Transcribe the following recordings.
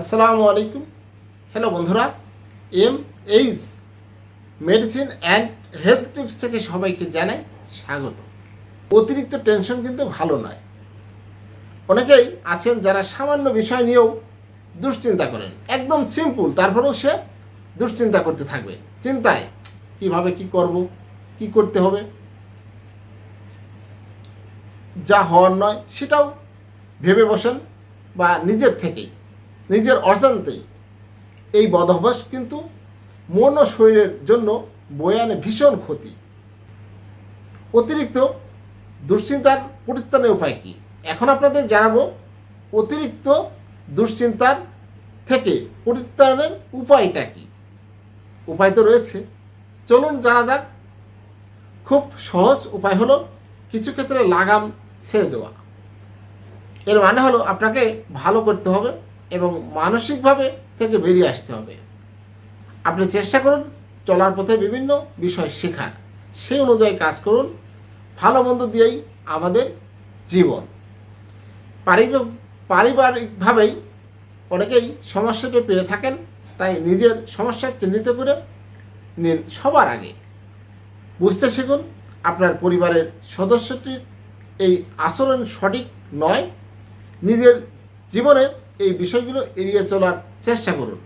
আসসালামু আলাইকুম। হ্যালো বন্ধুরা M H medicine and health tips থেকে সবাইকে জানাই স্বাগত। অতিরিক্ত টেনশন কিন্তু ভালো নয়। অনেকেই আছেন যারা সামান্য বিষয় নিয়েও দুশ্চিন্তা করেন। একদম সিম্পল তারপরেও সে দুশ্চিন্তা করতে থাকবে। চিন্তায়, কীভাবে কি করব, কি করতে হবে, যা হওয়ার নয়, সেটাও ভেবে বসেন বা নিজের থেকেই। নিজের অজান্তেই। এই বদভ্যাস কিন্তু মন ও শরীরের জন্য বয়ে আনে ভীষণ ক্ষতি। অতিরিক্ত দুশ্চিন্তার পরিত্রাণের উপায় কী? এখন আপনাদের জানাব অতিরিক্ত দুশ্চিন্তার থেকে পরিত্রাণের উপায়টা কী? উপায় তো রয়েছে। চলুন জানা যাক। খুব সহজ উপায় হলো কিছু ক্ষেত্রে লাগাম ছেড়ে দেওয়া। এর মানে হলো আপনাকে ভালো করতে হবে। এবং মানসিকভাবে থেকে বেরিয়ে আসতে হবে। আপনি চেষ্টা করুন চলার পথে বিভিন্ন বিষয় শেখার। সেই অনুযায়ী কাজ করুন, ভালো মন্দ দিয়েই আমাদের জীবন। পারিব- পারিবারিকভাবেই অনেকেই সমস্যাটা পেয়ে থাকেন, তাই নিজের সমস্যা চিহ্নিত করে নিন সবার আগে। বুঝতে শিখুন, আপনার পরিবারের সদস্যটির এই আচরণ সঠিক নয়। নিজের জীবনে এই বিষয়গুলো এড়িয়ে চলার চেষ্টা করুন।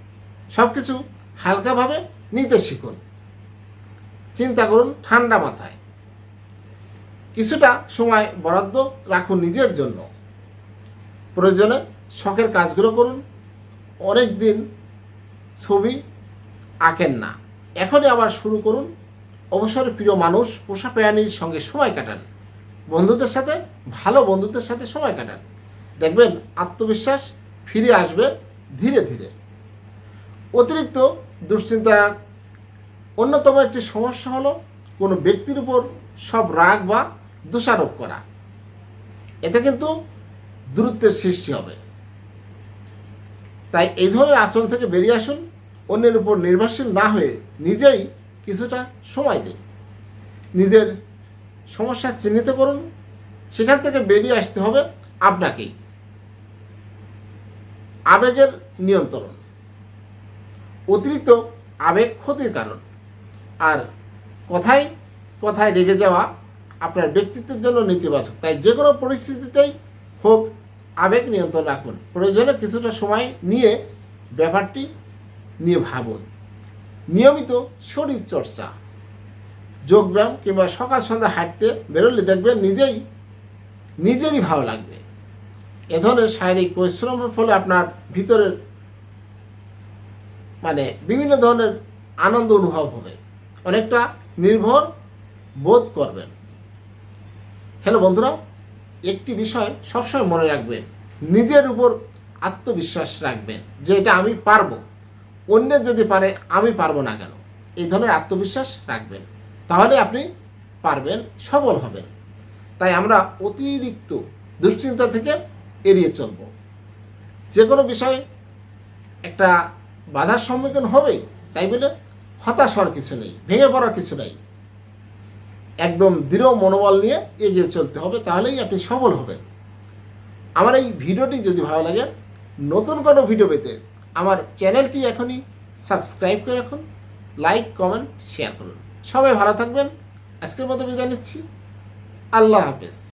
সব কিছু হালকাভাবে নিতে শিখুন। চিন্তা করুন ঠান্ডা মাথায়। কিছুটা সময় বরাদ্দ রাখুন নিজের জন্য। প্রয়োজনে শখের কাজগুলো করুন। অনেক দিন ছবি আঁকেন না। এখনই আবার শুরু করুন। অবসর প্রিয় মানুষ পোষা প্রাণীর সঙ্গে সময় কাটান। বন্ধুদের সাথে, ভালো বন্ধুদের সাথে সময় কাটান। দেখবেন আত্মবিশ্বাস ফিরে আসবে ধীরে ধীরে। অতিরিক্ত দুশ্চিন্তার অন্যতম একটি সমস্যা হলো কোনো ব্যক্তির উপর সব রাগ বা দোষারোপ করা। এতে কিন্তু দূরত্বের সৃষ্টি হবে। তাই এই ধরনের আচরণ থেকে বেরিয়ে আসুন, অন্যের উপর নির্ভরশীল না হয়ে নিজেই কিছুটা সময় দিন। নিজের সমস্যা চিহ্নিত করুন, সেখান থেকে বেরিয়ে আসতে হবে আপনাকেই। আবেগের নিয়ন্ত্রণ, অতিরিক্ত আবেগ ক্ষতির কারণ, আর কথায় কথায় রেগে যাওয়া আপনার ব্যক্তিত্বের জন্য নেতিবাচক। তাই যে কোনো পরিস্থিতিতেই হোক, আবেগ নিয়ন্ত্রণ রাখুন। প্রয়োজনে কিছুটা সময় নিয়ে ব্যাপারটি নিয়ে ভাবুন। নিয়মিত শরীর চর্চা, যোগব্যায়াম কিংবা সকাল সন্ধ্যা হাঁটতে বেরোলে দেখবেন নিজেই, নিজেরই ভালো লাগবে। এ ধরনের শারীরিক পরিশ্রমের ফলে আপনার ভিতরের মানে বিভিন্ন ধরনের আনন্দ অনুভব হবে। অনেকটা নির্ভর বোধ করবেন। হ্যালো বন্ধুরা, একটি বিষয় সবসময় মনে রাখবেন, নিজের উপর আত্মবিশ্বাস রাখবেন যে এটা আমি পারব। অন্যের যদি পারে, আমি পারব না কেন? এই ধরনের আত্মবিশ্বাস রাখবেন। তাহলে আপনি পারবেন, সবল হবেন। তাই আমরা অতিরিক্ত দুশ্চিন্তা থেকে এড়িয়ে চলব। যে কোনো বিষয়ে একটা বাধার সম্মুখীন হবেই, তাই বলে হতাশ হওয়ার কিছু নেই, ভেঙে পড়ার কিছু নেই। একদম দৃঢ় মনোবল নিয়ে এগিয়ে চলতে হবে, তাহলেই আপনি সফল হবেন। আমার এই ভিডিওটি যদি ভালো লাগে, নতুন কোনো ভিডিও পেতে আমার চ্যানেলটি এখনই সাবস্ক্রাইব করে রাখুন, লাইক, কমেন্ট, শেয়ার করুন। সবাই ভালো থাকবেন, আজকের মতো বিদায় নিচ্ছি। আল্লাহ হাফেজ।